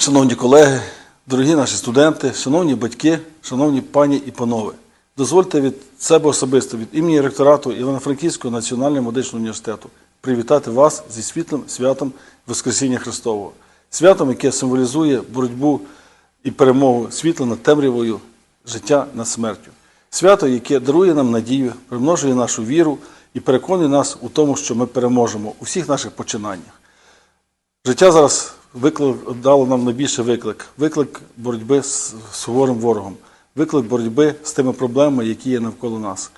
Шановні колеги, дорогі наші студенти, шановні батьки, шановні пані і панове, дозвольте від себе особисто, від імені ректорату Івано-Франківського національного медичного університету привітати вас зі світлим святом Воскресіння Христового, святом, яке символізує боротьбу і перемогу світла над темрявою, життя над смертю. Свято, яке дарує нам надію, примножує нашу віру і переконує нас у тому, що ми переможемо у всіх наших починаннях. Життя зараз виклик, дало нам найбільший виклик. Виклик боротьби з суворим ворогом, виклик боротьби з тими проблемами, які є навколо нас.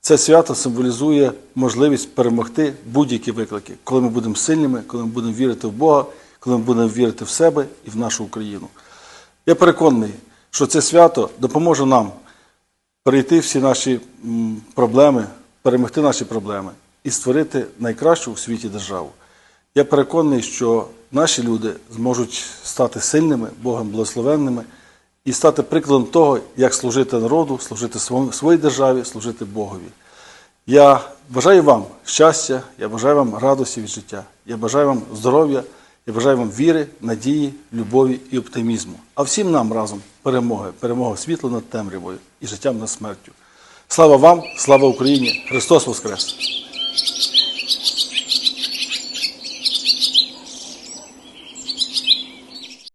Це свято символізує можливість перемогти будь-які виклики, коли ми будемо сильними, коли ми будемо вірити в Бога, коли ми будемо вірити в себе і в нашу Україну. Я переконаний, що це свято допоможе нам перейти всі наші проблеми, перемогти наші проблеми і створити найкращу у світі державу. Я переконаний, що наші люди зможуть стати сильними, Богом благословенними і стати прикладом того, як служити народу, служити своїй- державі, служити Богові. Я бажаю вам щастя, я бажаю вам радості від життя, я бажаю вам здоров'я, я бажаю вам віри, надії, любові і оптимізму. А всім нам разом перемоги, перемоги світла над темрявою і життям над смертю. Слава вам, слава Україні! Христос Воскрес!